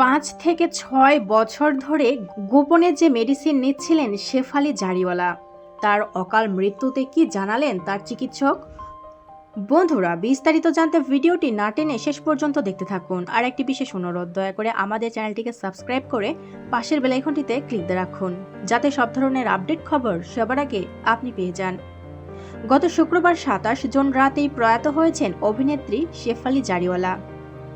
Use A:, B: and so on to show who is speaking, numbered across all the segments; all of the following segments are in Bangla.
A: পাঁচ থেকে ছয় বছর ধরে গোপনে যে মেডিসিন নিচ্ছিলেন শেফালি জারিওয়ালা, তার অকাল মৃত্যুতে কি জানালেন তার চিকিৎসক? বন্ধুরা, বিস্তারিত জানতে ভিডিওটি না টেনে শেষ পর্যন্ত দেখতে থাকুন। আর একটি বিশেষ অনুরোধ, দয়া করে আমাদের চ্যানেলটিকে সাবস্ক্রাইব করে পাশের বেলাইকনটিতে ক্লিক দিয়ে রাখুন, যাতে সব ধরনের আপডেট খবর সবার আগে আপনি পেয়ে যান। গত শুক্রবার সাতাশ জুন রাতেই প্রয়াত হয়েছেন অভিনেত্রী শেফালি জারিওয়ালা।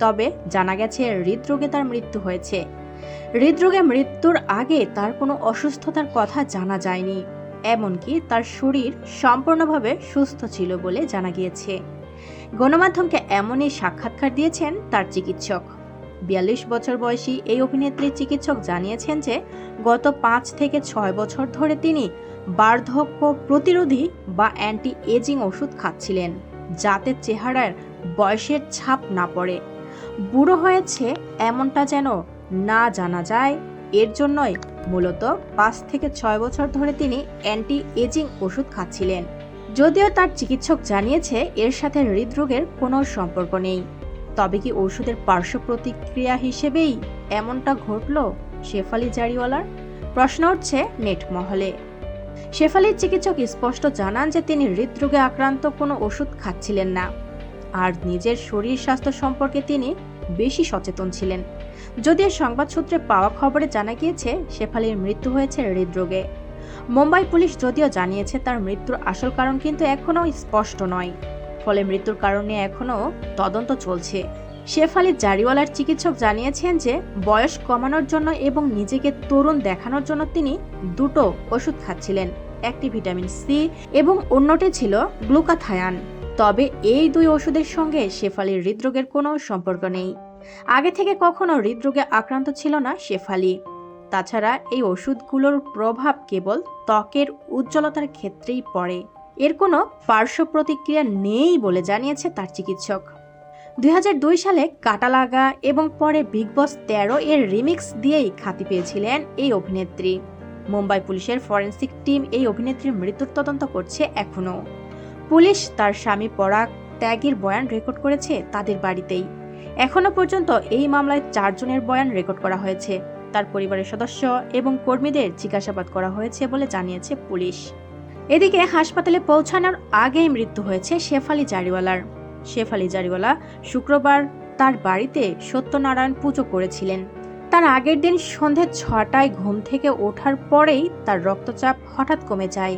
A: তবে জানা গেছে হৃদরোগে তার মৃত্যু হয়েছে। হৃদরোগে মৃত্যুর আগে তার কোনো অসুস্থতার কথা জানা যায়নি, এমনকি তার শরীর সম্পূর্ণভাবে সুস্থ ছিল বলে জানা গিয়েছে। গণমাধ্যমকে এমনই সাক্ষাৎকার দিয়েছেন তার চিকিৎসক। বিয়াল্লিশ বছর বয়সী এই অভিনেত্রীর চিকিৎসক জানিয়েছেন যে, গত পাঁচ থেকে ছয় বছর ধরে তিনি বার্ধক্য প্রতিরোধী বা অ্যান্টি এজিং ওষুধ খাচ্ছিলেন, যাতে চেহারার বয়সের ছাপ না পড়ে। বুড়ো হয়েছে এমনটা যেন না জানা যায়। এর জন্যই মূলত পাঁচ থেকে ছয় বছর ধরে তিনি অ্যান্টি এজিং ওষুধ খাচ্ছিলেন। যদিও তার চিকিৎসক জানিয়েছে এর সাথে হৃদরোগের কোনো সম্পর্ক নেই। তবে কি ওষুধের পার্শ্ব প্রতিক্রিয়া হিসেবেই এমনটা ঘটল শেফালি জারিওয়ালার? প্রশ্ন উঠছে নেট মহলে। শেফালির চিকিৎসক স্পষ্ট জানান যে তিনি হৃদরোগে আক্রান্ত কোনো ওষুধ খাচ্ছিলেন না। আর নিজের শরীর স্বাস্থ্য সম্পর্কে তিনি বেশি সচেতন ছিলেন। যদিও সংবাদ সূত্রে পাওয়া খবরে জানা গিয়েছে, শেফালির মৃত্যু হয়েছে হৃদরোগে। মুম্বাই পুলিশ যদিও জানিয়েছে তার মৃত্যুর আসল কারণ কিন্তু এখনও স্পষ্ট নয়। ফলে মৃত্যুর কারণে এখনও তদন্ত চলছে। শেফালি জারিওয়ালার চিকিৎসক জানিয়েছেন যে, বয়স কমানোর জন্য এবং নিজেকে তরুণ দেখানোর জন্য তিনি দুটো ওষুধ খাচ্ছিলেন। একটি ভিটামিন সি এবং অন্যটি ছিল গ্লুকাথায়ান। তবে এই দুই ওষুধের সঙ্গে শেফালির হৃদরোগের কোনো সম্পর্ক নেই। আগে থেকে কখনো হৃদরোগে আক্রান্ত ছিল না শেফালি। তাছাড়া এই ওষুধগুলোর প্রভাব কেবল ত্বকের উজ্জ্বলতার ক্ষেত্রেই পড়ে। এর কোনো পার্শ্ব প্রতিক্রিয়া নেই বলে জানিয়েছে তার চিকিৎসক। দুই হাজার দুই সালে কাটা লাগা এবং পরে বিগ বস তেরো এর রিমিক্স দিয়েই খ্যাতি পেয়েছিলেন এই অভিনেত্রী। মুম্বাই পুলিশের ফরেন্সিক টিম এই অভিনেত্রীর মৃত্যুর তদন্ত করছে এখনও। পুলিশ তার স্বামী পরাগ ত্যাগের বয়ান রেকর্ড করেছে তাদের বাড়িতেই। এখনও পর্যন্ত এই মামলায় চারজনের বয়ান রেকর্ড করা হয়েছে। তার পরিবারের সদস্য এবং কর্মীদের জিজ্ঞাসাবাদ করা হয়েছে বলে জানিয়েছে পুলিশ। এদিকে হাসপাতালে পৌঁছানোর আগেই মৃত্যু হয়েছে শেফালি জারিওয়ালার। শেফালি জারিওয়ালা শুক্রবার তার বাড়িতে সত্যনারায়ণ পুজো করেছিলেন। তার আগের দিন সন্ধে ছটায় ঘুম থেকে ওঠার পরেই তার রক্তচাপ হঠাৎ কমে যায়।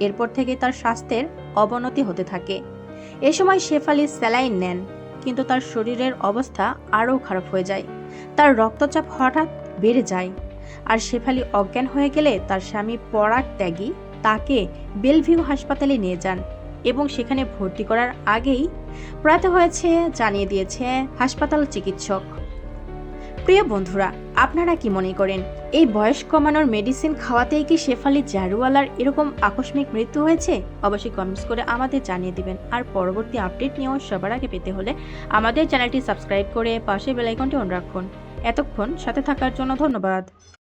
A: এরপর থেকে তার স্বাস্থ্যের অবনতি হতে থাকে। এ সময় শেফালি স্যালাইন নেন, কিন্তু তার শরীরের অবস্থা আরও খারাপ হয়ে যায়। তার রক্তচাপ হঠাৎ বেড়ে যায়, আর শেফালি অজ্ঞান হয়ে গেলে তার স্বামী পরাগ ত্যাগী তাকে বেলভিউ হাসপাতালে নিয়ে যান এবং সেখানে ভর্তি করার আগেই প্রয়াত হয়েছে, জানিয়ে দিয়েছে হাসপাতাল চিকিৎসক। প্রিয় বন্ধুরা, আপনারা কি মনে করেন, এই বয়স কমানোর মেডিসিন খাওয়াতেই কি শেফালি জারুওয়ালার এরকম আকস্মিক মৃত্যু হয়েছে? অবশ্যই কমেন্টস করে আমাদের জানিয়ে দিবেন। আর পরবর্তী আপডেট নিয়েও সবার আগে পেতে হলে আমাদের চ্যানেলটি সাবস্ক্রাইব করে পাশে বেলাইকনটি অন রাখুন। এতক্ষণ সাথে থাকার জন্য ধন্যবাদ।